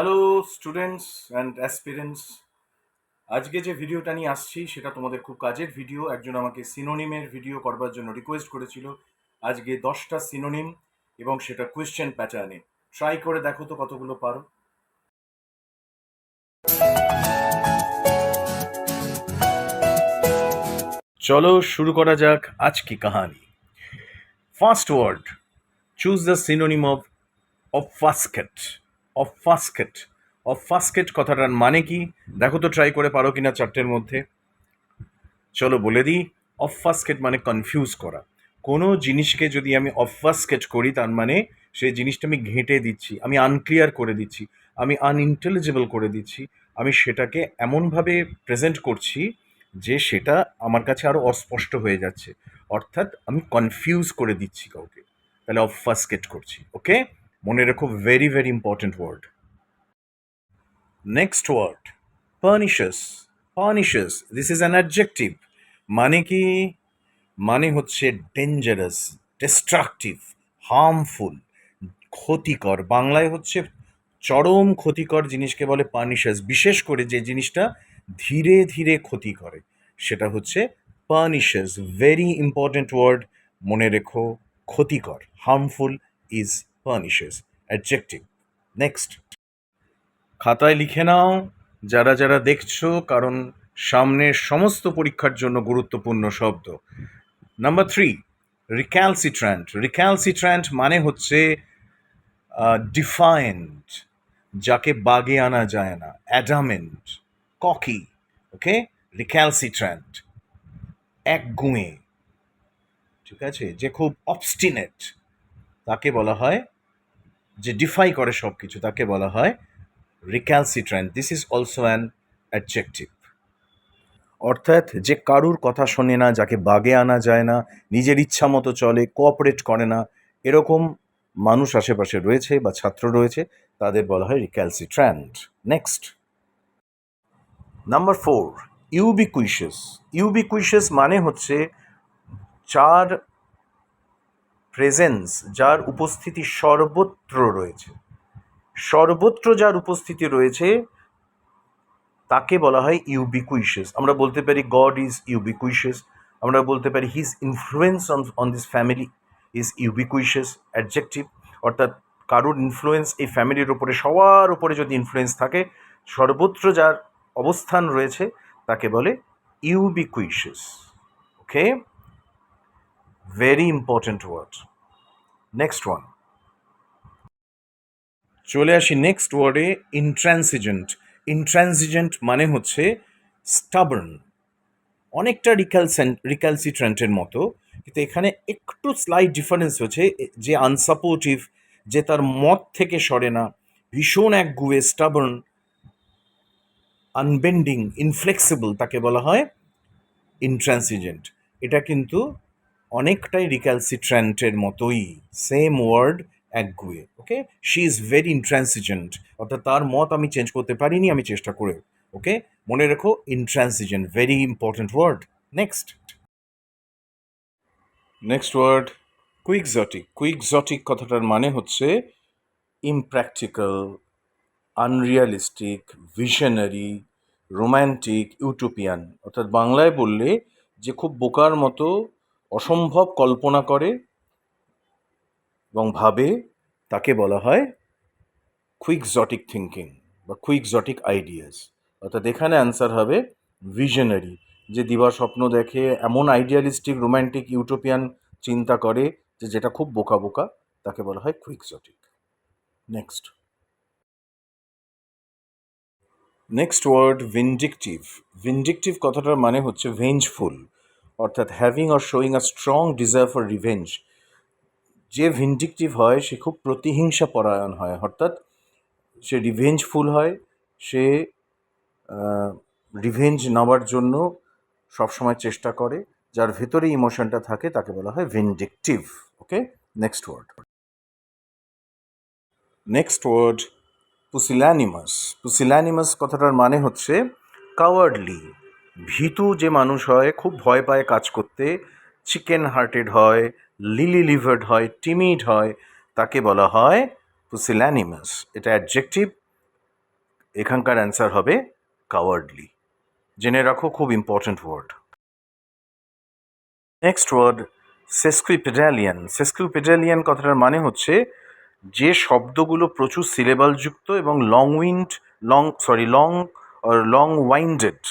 Hello students and aspirants আজকে যে ভিডিওটা নিয়ে আসছি, সেটা তোমাদের খুব কাজের ভিডিও একজন আমাকে সিনোনিমের ভিডিও করবার জন্য রিকোয়েস্ট করেছিল। আজকে দশটা সিনোনিম এবং সেটা কোয়েশ্চেন প্যাটার্নে ট্রাই করে দেখো তো কতগুলো পারো। চলো শুরু করা যাক আজ কি কাহানি। First word choose the synonym of obfuscate obfuscate obfuscate কথাটার মানে কি? দেখো তো ট্রাই করে পারো কিনা চারটের মধ্যে। চলো বলে দিই অফাস্কেট মানে কনফিউজ করা। কোনো জিনিসকে যদি আমি অফাস্কেট করি, তার মানে সেই জিনিসটা আমি ঘেঁটে দিচ্ছি, আমি আনক্লিয়ার করে দিচ্ছি, আমি আনইন্টেলিজেবল করে দিচ্ছি, আমি সেটাকে এমনভাবে প্রেজেন্ট করছি যে সেটা আমার কাছে আরও অস্পষ্ট হয়ে যাচ্ছে। অর্থাৎ আমি কনফিউজ করে দিচ্ছি কাউকে। তাহলে অফাস্কেট করছি ওকে মনে রেখো very very important word next word pernicious pernicious this is an adjective মানে কি? মানে হচ্ছে ডেঞ্জারাস ডিস্ট্রাকটিভ হার্মফুল ক্ষতিকর। বাংলায় হচ্ছে চরম ক্ষতিকর জিনিসকে বলে পার্নিশাস বিশেষ করে যে জিনিসটা ধীরে ধীরে ক্ষতি করে, সেটা হচ্ছে পার্নিশাস ভেরি ইম্পর্ট্যান্ট ওয়ার্ড মনে রেখো, ক্ষতিকর harmful is pernicious adjective next খাতায় লিখে নাও, যারা যারা দেখছ, কারণ সামনের সমস্ত পরীক্ষার জন্য গুরুত্বপূর্ণ শব্দ। নাম্বার থ্রি রিক্যালসিট্র্যান্ট রিক্যালসিট্র্যান্ট মানে হচ্ছে ডিফায়েন্ট যাকে বাগে আনা যায় না অ্যাডামেন্ট ককি ওকে রিক্যালসিট্র্যান্ট এক গুঁয়ে। ঠিক আছে? যে খুব অবস্টিনেট তাকে বলা হয় যে ডিফাই করে সব কিছু তাকে বলা হয় recalcitrant this is also an adjective অর্থাৎ যে কারুর কথা শোনে না, যাকে বাগে আনা যায় না, নিজের ইচ্ছা মতো চলে কোঅপারেট করে না, এরকম মানুষ আশেপাশে রয়েছে বা ছাত্র রয়েছে, তাদের বলা হয় recalcitrant next number four ubiquitous ubiquitous মানে হচ্ছে যার প্রেজেন্স যার উপস্থিতি সর্বত্র রয়েছে। সর্বত্র যার উপস্থিতি রয়েছে, তাকে বলা হয় ইউবিকুইশাস আমরা বলতে পারি গড ইজ ইউবিকুইশাস আমরা বলতে পারি his influence on on this family is ubiquitous adjective অর্থাৎ কারোর ইনফ্লুয়েন্স এই ফ্যামিলির ওপরে সবার ওপরে যদি ইনফ্লুয়েন্স থাকে, সর্বত্র যার অবস্থান রয়েছে, তাকে বলে ubiquitous okay very important word next one চলে আসি নেক্সট ওয়ার্ডে ইন্ট্রান্সিজেন্ট ইন্ট্রান্সিজেন্ট মানে হচ্ছে স্টাবার্ন অনেকটা রিক্যালসেন্ট রিক্যালসিট্রেন্টের মতো, কিন্তু এখানে একটু স্লাইট ডিফারেন্স হচ্ছে যে আনসাপোর্টিভ যে তার মত থেকে সরে না, ভীষণ এক গুয়ে স্টাবার্ন আনবেন্ডিং ইনফ্লেক্সিবল তাকে বলা হয় ইন্ট্রান্সিজেন্ট এটা কিন্তু অনেকটাই রিক্যালসিট্র্যান্টের মতোই same word একগুয়ে okay she is very intransigent অর্থাৎ তার মত আমি চেঞ্জ করতে পারিনি, আমি চেষ্টা করে ওকে মনে রেখো intransigent very important word next next word quixotic quixotic কথাটার মানে হচ্ছে impractical unrealistic visionary romantic utopian অর্থাৎ বাংলায় বললে যে খুব বোকার মতো অসম্ভব কল্পনা করে এবং ভাবে তাকে বলা হয় কুইকজটিক থিঙ্কিং বা কুইকজটিক আইডিয়াস অর্থাৎ এখানে অ্যান্সার হবে ভিশনারি যে দিবা স্বপ্ন দেখে, এমন আইডিয়ালিস্টিক রোম্যান্টিক ইউটোপিয়ান চিন্তা করে, যে যেটা খুব বোকা বোকা, তাকে বলা হয় quixotic next next word vindictive vindictive কথাটার মানে হচ্ছে ভেঞ্জফুল অর্থাৎ having or showing a strong desire for revenge যে ভিন্ডিকটিভ হয়, সে খুব প্রতিহিংসা পরায়ণ হয়। অর্থাৎ সে রিভেঞ্জফুল হয়, সে রিভেঞ্জ নেওয়ার জন্য সবসময় চেষ্টা করে, যার ভেতরে ইমোশনটা থাকে, তাকে বলা হয় vindictive okay? Next word next word pusillanimous pusillanimous কথাটার মানে হচ্ছে কাওয়ার্ডলি ভীতু যে মানুষ হয়, খুব ভয় পায় কাজ করতে। চিকেন হার্টেড হয় লিলি লিভার্ড হয় টিমিড হয়, তাকে বলা হয় পুসিল্যানিমাস এটা অ্যাডজেক্টিভ এখানকার অ্যান্সার হবে কাওয়ার্ডলি জেনে রাখো, খুব important word next word sesquipedalian sesquipedalian কথাটার মানে হচ্ছে যে শব্দগুলো প্রচুর সিলেবালযুক্ত এবং long wind long sorry long long winded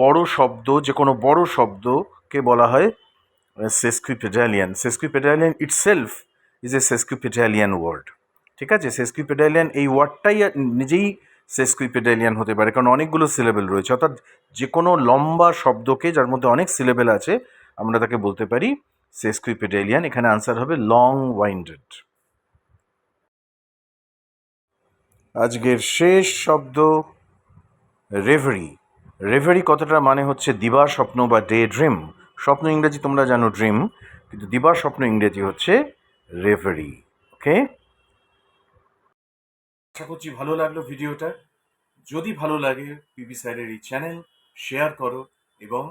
বড় শব্দ, যে কোনো বড় শব্দকে বলা হয় sesquipedalian sesquipedalian itself is a sesquipedalian word ঠিক আছে? সেস্কুইপেডালিয়ান এই ওয়ার্ডটাই নিজেই সেস্কুইপেডালিয়ান হতে পারে, কারণ অনেকগুলো সিলেবেল রয়েছে। অর্থাৎ যে কোনো লম্বা শব্দকে, যার মধ্যে অনেক সিলেবেল আছে, আমরা তাকে বলতে পারি সেস্কুইপেডালিয়ান এখানে আনসার হবে লং ওয়াইন্ডেড আজকের শেষ শব্দ রেভারি রেভারি কথাটার মানে হচ্ছে দিবা স্বপ্ন বা ডে ড্রিম স্বপ্ন ইংরেজি তোমরা জানো ড্রিম কিন্তু দিবা স্বপ্ন ইংরেজি হচ্ছে রেভারি ওকে আশা করছি ভালো লাগল ভিডিওটা। যদি ভালো লাগে পিবি স্যারের এই চ্যানেল শেয়ার করো এবং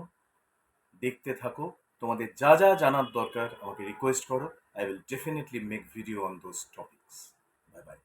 দেখতে থাকো। তোমাদের যা যা জানার দরকার, আমাকে রিকোয়েস্ট করো। I will definitely make video on those topics bye bye